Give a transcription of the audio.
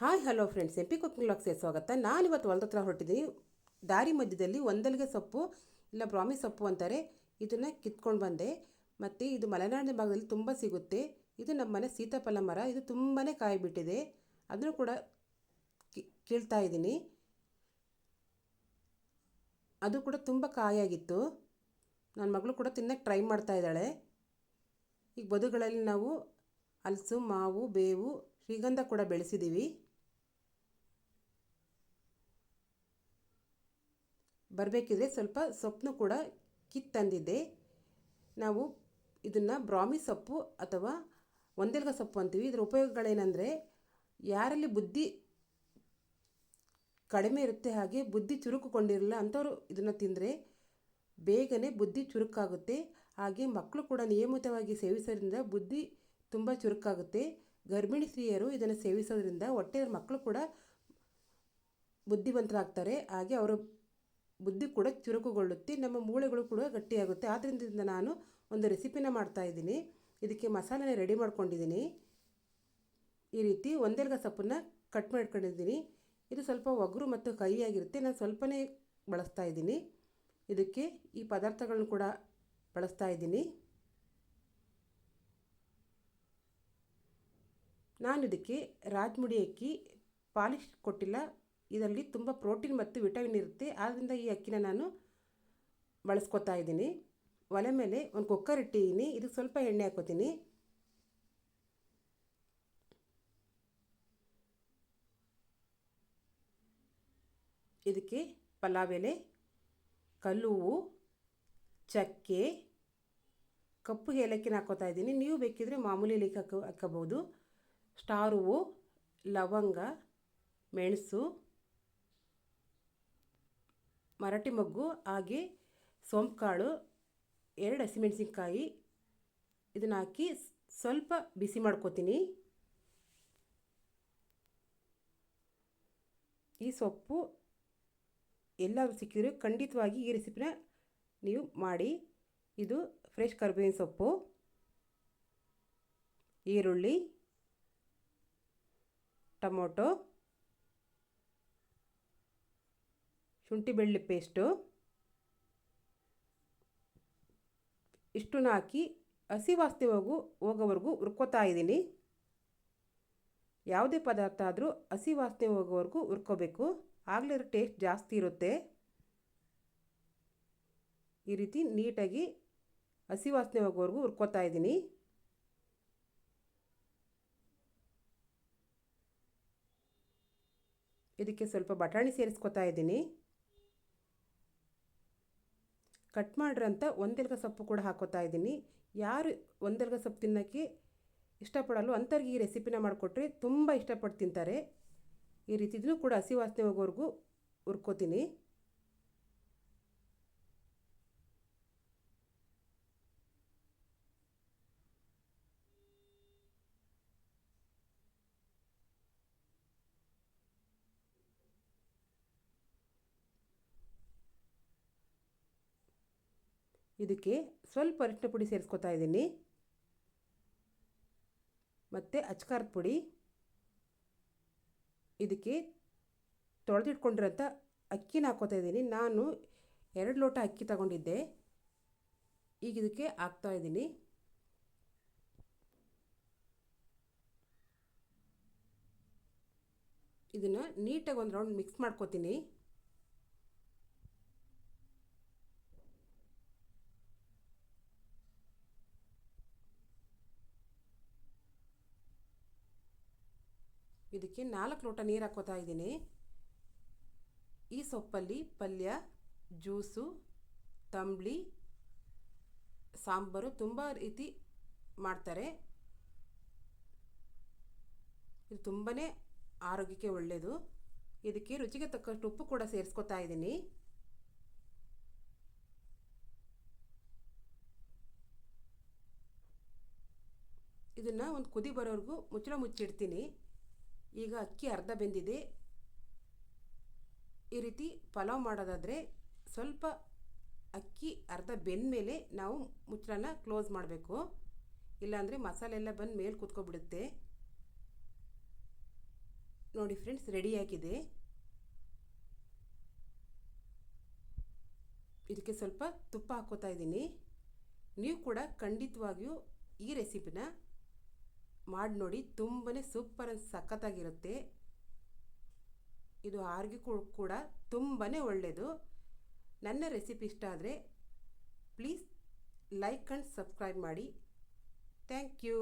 Hi, hello friends. MP P ಬ್ಲಾಗ್ಸ್ಗೆ ಸ್ವಾಗತ. ನಾನಿವತ್ತು ಹೊಲ್ದ ಹತ್ರ ಹೊರಟಿದ್ದೀನಿ. ದಾರಿ ಮಧ್ಯದಲ್ಲಿ ಒಂದಲ್ಗೆ ಸೊಪ್ಪು, ಇಲ್ಲ ಬ್ರಾಮಿ ಸೊಪ್ಪು ಅಂತಾರೆ. ಇದನ್ನು ಕಿತ್ಕೊಂಡು ಬಂದೆ. ಮತ್ತು ಇದು ಮಲೆನಾಡಿನ ಭಾಗದಲ್ಲಿ ತುಂಬ ಸಿಗುತ್ತೆ. ಇದು ನಮ್ಮ ಮನೆ ಸೀತಾಫಲ ಮರ. ಇದು ತುಂಬಾ ಕಾಯಿ ಬಿಟ್ಟಿದೆ ಅದನ್ನು ಕೂಡ ಕೀಳ್ತಾ ಇದ್ದೀನಿ. ಅದು ಕೂಡ ತುಂಬ ಕಾಯಾಗಿತ್ತು. ನನ್ನ ಮಗಳು ಕೂಡ ತಿನ್ನಕ್ಕೆ ಟ್ರೈ ಮಾಡ್ತಾ ಇದ್ದಾಳೆ. ಈಗ ಬದುಗಳಲ್ಲಿ ನಾವು ಹಲಸು ಮಾವು, ಬೇವು, ಶ್ರೀಗಂಧ ಕೂಡ ಬೆಳೆಸಿದ್ದೀವಿ ಬರಬೇಕಿದ್ರೆ ಸ್ವಲ್ಪ ಸೊಪ್ಪನ್ನು ಕೂಡ ಕಿತ್ತಂದಿದ್ದೆ ನಾವು ಇದನ್ನು ಬ್ರಾಮಿ ಸೊಪ್ಪು ಅಥವಾ ಒಂದೆಲ್ಗ ಸೊಪ್ಪು ಅಂತೀವಿ. ಇದರ ಉಪಯೋಗಗಳೇನೆಂದರೆ ಯಾರಲ್ಲಿ ಬುದ್ಧಿ ಕಡಿಮೆ ಇರುತ್ತೆ ಹಾಗೆ ಬುದ್ಧಿ ಚುರುಕುಗೊಂಡಿರಲ್ಲ ಅಂಥವ್ರು ಇದನ್ನು ತಿಂದರೆ ಬೇಗನೆ ಬುದ್ಧಿ ಚುರುಕಾಗುತ್ತೆ. ಹಾಗೆ ಮಕ್ಕಳು ಕೂಡ ನಿಯಮಿತವಾಗಿ ಸೇವಿಸೋದ್ರಿಂದ ಬುದ್ಧಿ ತುಂಬ ಚುರುಕಾಗುತ್ತೆ. ಗರ್ಭಿಣಿ ಸ್ತ್ರೀಯರು ಇದನ್ನು ಸೇವಿಸೋದ್ರಿಂದ ಹೊಟ್ಟೆಯ ಮಕ್ಕಳು ಕೂಡ ಬುದ್ಧಿವಂತರಾಗ್ತಾರೆ. ಹಾಗೆ ಅವರ ಬುದ್ಧಿ ಕೂಡ ಚುರುಕುಗೊಳ್ಳುತ್ತೆ, ನಮ್ಮ ಮೂಳೆಗಳು ಕೂಡ ಗಟ್ಟಿಯಾಗುತ್ತೆ. ಆದ್ದರಿಂದ ನಾನು ಒಂದು ರೆಸಿಪಿನ ಮಾಡ್ತಾ ಇದ್ದೀನಿ. ಇದಕ್ಕೆ ಮಸಾಲೆನ ರೆಡಿ ಮಾಡ್ಕೊಂಡಿದ್ದೀನಿ. ಈ ರೀತಿ ಒಂದೆಲ್ಗ ಸೊಪ್ಪನ್ನು ಕಟ್ ಮಾಡ್ಕೊಂಡಿದ್ದೀನಿ. ಇದು ಸ್ವಲ್ಪ ಒಗರು ಮತ್ತು ಕಹಿಯಾಗಿರುತ್ತೆ ನಾನು ಸ್ವಲ್ಪನೇ ಬಳಸ್ತಾ ಇದ್ದೀನಿ. ಇದಕ್ಕೆ ಈ ಪದಾರ್ಥಗಳನ್ನು ಕೂಡ ಬಳಸ್ತಾ ಇದ್ದೀನಿ. ನಾನು ಇದಕ್ಕೆ ರಾಜ್ಮುಡಿ ಅಕ್ಕಿ, ಪಾಲಿಶ್ ಕೊಟ್ಟಿಲ್ಲ ಇದರಲ್ಲಿ ತುಂಬ ಪ್ರೋಟೀನ್ ಮತ್ತು ವಿಟಮಿನ್ ಇರುತ್ತೆ. ಆದ್ದರಿಂದ ಈ ಅಕ್ಕಿನ ನಾನು ಬಳಸ್ಕೊತಾ ಇದ್ದೀನಿ. ಒಲೆ ಮೇಲೆ ಒಂದು ಕುಕ್ಕರ್ ಇಟ್ಟಿದ್ದೀನಿ. ಇದಕ್ಕೆ ಸ್ವಲ್ಪ ಎಣ್ಣೆ ಹಾಕೋತೀನಿ ಇದಕ್ಕೆ ಪಲಾವ್ ಎಲೆ ಕಲ್ಲುವು ಚಕ್ಕೆ, ಕಪ್ಪು ಏಲಕ್ಕಿನ ಹಾಕೋತಾ ಇದ್ದೀನಿ. ನೀವು ಬೇಕಿದ್ರೆ ಮಾಮೂಲಿ ಏಲಕ್ಕಿ ಹಾಕೋ ಹಾಕೋಬೋದು ಸ್ಟಾರ್ ಹೂವು, ಲವಂಗ, ಮೆಣಸು ಮರಾಠಿ ಮೊಗ್ಗು, ಹಾಗೆ ಸೋಂಪು ಕಾಳು ಎರಡು ಹಸಿಮೆಣಸಿನ್ಕಾಯಿ, ಇದನ್ನು ಹಾಕಿ ಸ್ವಲ್ಪ ಬಿಸಿ ಮಾಡ್ಕೋತೀನಿ. ಈ ಸೊಪ್ಪು ಎಲ್ಲಾದರೂ ಸಿಕ್ಕಿದ್ರೆ ಖಂಡಿತವಾಗಿ ಈ ರೆಸಿಪಿನ ನೀವು ಮಾಡಿ. ಇದು ಫ್ರೆಶ್ ಕರ್ಬೇವಿನ ಸೊಪ್ಪು, ಈರುಳ್ಳಿ, ಟೊಮೊಟೊ ಶುಂಠಿ ಬೆಳ್ಳುಳ್ಳಿ ಪೇಸ್ಟು ಇಷ್ಟನ್ನು ಹಾಕಿ ಹಸಿ ವಾಸನೆ ಹೋಗು, ಹೋಗೋವರೆಗೂ ಹುರ್ಕೋತಾ ಇದ್ದೀನಿ. ಯಾವುದೇ ಪದಾರ್ಥ ಆದರೂ ಹಸಿ ವಾಸನೆ ಹೋಗೋವರೆಗೂ ಹುರ್ಕೋಬೇಕು. ಆಗಲೇ ಟೇಸ್ಟ್ ಜಾಸ್ತಿ ಇರುತ್ತೆ. ಈ ರೀತಿ ನೀಟಾಗಿ ಹಸಿ ವಾಸನೆ ಹೋಗೋವರೆಗೂ ಹುರ್ಕೋತಾ ಇದ್ದೀನಿ. ಇದಕ್ಕೆ ಸ್ವಲ್ಪ ಬಟಾಣಿ ಸೇರಿಸ್ಕೊತಾ ಇದ್ದೀನಿ. ಕಟ್ ಮಾಡಿರೋಂಥ ಒಂದೆಲ್ಗ ಸೊಪ್ಪು ಕೂಡ ಹಾಕೋತಾ ಇದ್ದೀನಿ. ಯಾರು ಒಂದೆಲ್ಗ ಸೊಪ್ಪು ತಿನ್ನೋಕ್ಕೆ ಇಷ್ಟಪಡಲ್ಲ ಅಂಥವ್ರಿಗೆ ಈ ರೆಸಿಪಿನ ಮಾಡಿಕೊಟ್ರೆ ತುಂಬ ಇಷ್ಟಪಟ್ಟು ತಿಂತಾರೆ. ಈ ರೀತಿ ಕೂಡ ಹಸಿ ವಾಸನೆ ಹೋಗೋವರೆಗೂ ಹುರ್ಕೋತೀನಿ. ಇದಕ್ಕೆ ಸ್ವಲ್ಪ ಅರಿಶಿನ ಪುಡಿ ಸೇರಿಸ್ಕೊತಾ ಇದ್ದೀನಿ. ಮತ್ತು ಅಚ್ಕಾರದ ಪುಡಿ. ಇದಕ್ಕೆ ತೊಳೆದಿಟ್ಕೊಂಡಿರೋಂಥ ಅಕ್ಕಿನ ಹಾಕ್ಕೋತಾ ಇದ್ದೀನಿ. ನಾನು ಎರಡು ಲೋಟ ಅಕ್ಕಿ ತಗೊಂಡಿದ್ದೆ. ಈಗ ಇದಕ್ಕೆ ಹಾಕ್ತಾ ಇದ್ದೀನಿ. ಇದನ್ನು ನೀಟಾಗಿ ಒಂದು ರೌಂಡ್ ಮಿಕ್ಸ್ ಮಾಡ್ಕೋತೀನಿ. ಇದಕ್ಕೆ ನಾಲ್ಕು ಲೋಟ ನೀರು ಹಾಕೋತಾ ಇದ್ದೀನಿ. ಈ ಸೊಪ್ಪಲ್ಲಿ ಪಲ್ಯ, ಜ್ಯೂಸು, ತಂಬ್ಳಿ, ಸಾಂಬಾರು ತುಂಬ ರೀತಿ ಮಾಡ್ತಾರೆ. ಇದು ತುಂಬಾ ಆರೋಗ್ಯಕ್ಕೆ ಒಳ್ಳೆಯದು ಇದಕ್ಕೆ ರುಚಿಗೆ ತಕ್ಕಷ್ಟು ಉಪ್ಪು ಕೂಡ ಸೇರಿಸ್ಕೊತಾ ಇದ್ದೀನಿ. ಇದನ್ನು ಒಂದು ಕುದಿ ಬರೋವರೆಗೂ ಮುಚ್ಚಳ ಮುಚ್ಚಿಡ್ತೀನಿ. ಈಗ ಅಕ್ಕಿ ಅರ್ಧ ಬೆಂದಿದೆ. ಈ ರೀತಿ ಪಲಾವ್ ಮಾಡೋದಾದರೆ ಸ್ವಲ್ಪ ಅಕ್ಕಿ ಅರ್ಧ ಬೆಂದ ಮೇಲೆ ನಾವು ಮುಚ್ಚಳನ ಕ್ಲೋಸ್ ಮಾಡಬೇಕು. ಇಲ್ಲಾಂದರೆ ಮಸಾಲೆ ಎಲ್ಲ ಬಂದು ಮೇಲೆ ಕುತ್ಕೊಬಿಡುತ್ತೆ. ನೋಡಿ ಫ್ರೆಂಡ್ಸ್ ರೆಡಿಯಾಗಿದೆ ಇದಕ್ಕೆ ಸ್ವಲ್ಪ ತುಪ್ಪ ಹಾಕೋತಾ ಇದ್ದೀನಿ. ನೀವು ಕೂಡ ಖಂಡಿತವಾಗಿಯೂ ಈ ರೆಸಿಪಿನ ಮಾಡಿ ನೋಡಿ ತುಂಬಾ ಸೂಪರ್ ಸಖತ್ತಾಗಿರುತ್ತೆ. ಇದು ಆರೋಗ್ಯಕ್ಕೂ ಕೂಡ ತುಂಬಾ ಒಳ್ಳೆಯದು ನನ್ನ ರೆಸಿಪಿ ಇಷ್ಟ ಆದರೆ ಪ್ಲೀಸ್ ಲೈಕ್ ಆ್ಯಂಡ್ ಸಬ್ಸ್ಕ್ರೈಬ್ ಮಾಡಿ. Thank you